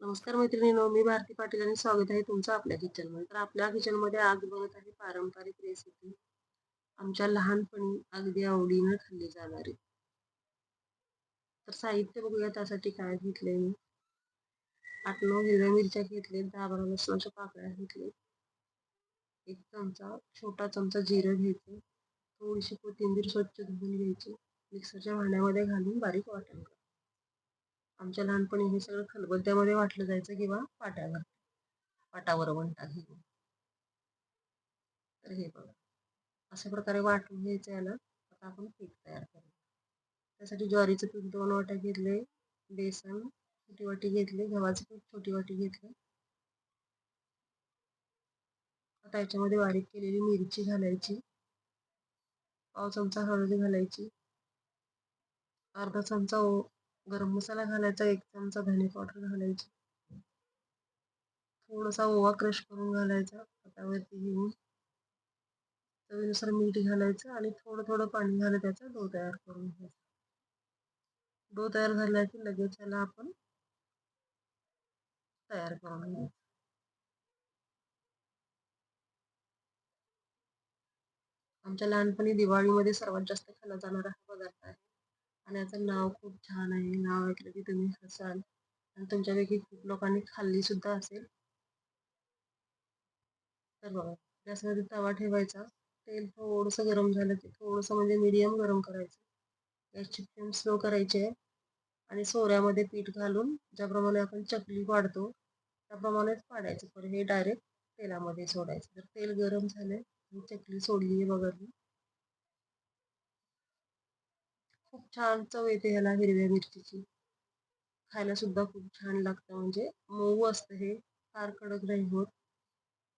नमस्कार मैत्रिणींनो मी भारती पाटील आणि स्वागत आहे तुमचं आपल्या किचनमध्ये तर आपल्या किचनमध्ये आज बनत आहे पारंपरिक रेसिपी आमच्या लहानपणी अगदी आवडीनं खाल्ली जाणारी. तर साहित्य बघूया त्यासाठी काय घेतले मी. आठ नऊ हिरव्या मिरच्या घेतले दहा बारा लसणाच्या पाकळ्या घेतले एक चमचा छोटा चमचा जिरं घ्यायचं. थोडीशी कोथिंबीर स्वच्छ धुवून घ्यायची. मिक्सरच्या भांड्यामध्ये घालून बारीक वाटण आमच्या लहानपणी हे सगळं खलबत्त्यामध्ये वाटलं जायचं किंवा पाट्यावर पाटावर. वंटा घेऊन तर हे बघा. अशा प्रकारे वाटून घ्यायचं याला. आता आपण पीठ तयार करू त्यासाठी ज्वारीचं पीठ दोन वाट्या घेतले. बेसन छोटी वाटी घेतली. गव्हाचं पीठ छोटी वाटी घेतलं. आता याच्यामध्ये बारीक केलेली मिरची घालायची. पाव चमचा हळद घालायची. अर्धा चमचा गरम मसाला घालायचा एक चमचा धने पावडर घालायची. थोडासा ओवा क्रश करून घालायचा हातावरती घेऊन. चवीनुसार मीठ घालायचं आणि थोडं थोडं पाणी घालत त्याचा डो तयार करून घ्यायचा. डो तयार झाला की लगेच त्याला आपण तयार करून घ्यायचं. आमच्या लहानपणी दिवाळीमध्ये सर्वात जास्त खाल्ला जाणारा हा पदार्थ आहे आणि याचं नाव खूप छान आहे. नाव ऐकलं की तुम्ही हसाल. आणि तुमच्यापैकी खूप लोकांनी खाल्ली सुद्धा असेल. तर बघा गॅसमध्ये तवा ठेवायचा. तेल थोडंसं गरम झालं की थोडंसं म्हणजे मीडियम गरम करायचं. गॅसची फ्लेम स्लो करायची आहे. आणि सोऱ्यामध्ये पीठ घालून ज्याप्रमाणे आपण चकली पाडतो त्याप्रमाणेच पाडायचं. पण हे डायरेक्ट तेलामध्ये सोडायचं. तर तेल गरम झालंय चकली सोडली आहे बघा खूप छान चव येते ह्याला हिरव्या मिरचीची. खायला सुद्धा खूप छान लागतं म्हणजे मऊ असतं हे फार कडक नाही होत.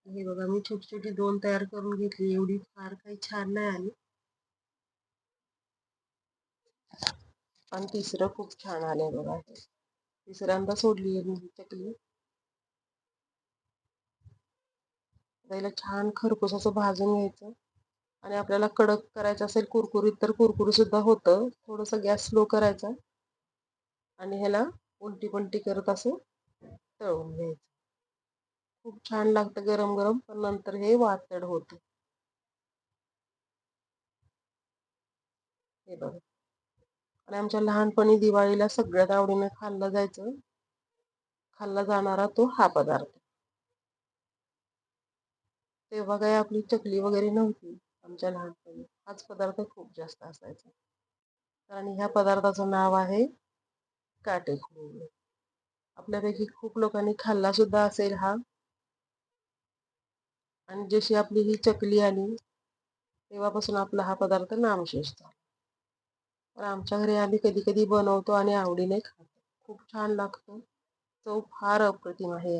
हे बघा मी छोटी छोटी दोन तयार करून घेतली एवढी फार काही छान नाही आली. आणि तिसरं खूप छान आलंय बघा तिसऱ्यांदा सोडली आहे मी चकली त्याला छान खरपूस असं भाजून घ्यायचं. आणि आपल्याला कडक करायचं असेल कुरकुरीत तर कुरकुरी सुद्धा होतं. थोडंसं गॅस स्लो करायचा. आणि ह्याला उलटी पलटी करत असं तळून घ्यायचं. खूप छान लागतं गरम गरम पण नंतर हे वातड होतं. हे बघा. आणि आमच्या लहानपणी दिवाळीला सगळ्यात आवडीने खाल्लं जायचं खाल्ला जाणारा तो हा पदार्थ. तेव्हा काही आपली चकली वगैरे नव्हती. आमच्या लहानपणी हाच पदार्थ खूप जास्त असायचा. आणि ह्या पदार्थाचं नाव आहे काटेखोळ आपल्यापैकी खूप लोकांनी खाल्ला सुद्धा असेल हा. आणि जशी आपली ही चकली आली तेव्हापासून आपला हा पदार्थ नामशेष झाला. तर आमच्या घरी आम्ही कधी कधी बनवतो आणि आवडीने खातो. खूप छान लागतो. चव फार अप्रतिम आहे.